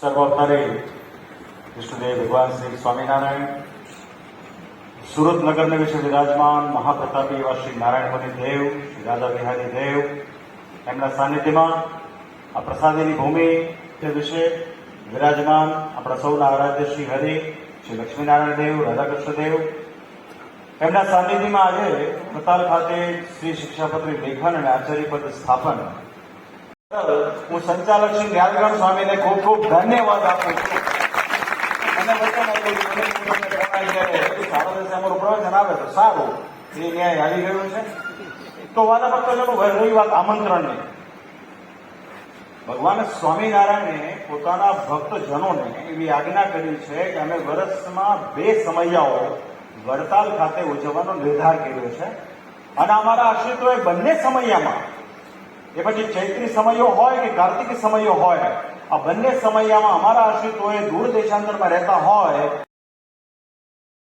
સર્વોપરી વિષ્ણુદેવ ભગવાન શ્રી સ્વામિનારાયણ સુરત નગરને વિશે વિરાજમાન મહાપ્રતાપી એવા શ્રી નારાયણ દેવ, શ્રી રાધા બિહારી દેવ એમના સાનિધ્યમાં આ પ્રસાદીની ભૂમિ તે વિશે વિરાજમાન આપણા સૌના આરાધ્ય શ્રી હરિ, શ્રી લક્ષ્મીનારાયણ દેવ, રાધાકૃષ્ણ દેવ એમના સાનિધ્યમાં આજે પ્રતાલ ખાતે શ્રી શિક્ષાપત્રી લેખન અને આચાર્ય પદ સ્થાપન હું સંચાલક શ્રી ન્યાલગણ સ્વામીને ખૂબ ખૂબ ધન્યવાદ આપું છું. અને તો સારું એ ન્યાય આવી ગયો છે. તો વાલા ભક્તોનું રહી વાત આમંત્રણની. ભગવાન સ્વામિનારાયણે પોતાના ભક્તજનોને એવી આજ્ઞા કરી છે કે અમે વર્ષમાં બે સમયાઓ વડતાલ ખાતે ઉજવવાનો નિર્ધાર કર્યો છે. અને અમારા આશ્રિતોએ બંને સમયામાં એ પછી ચૈત્રી સમયો હોય કે કાર્તિકી સમયો હોય, આ બંને સમયમાં અમારા આશ્રિતોએ દૂર દેશાંતરમાં રહેતા હોય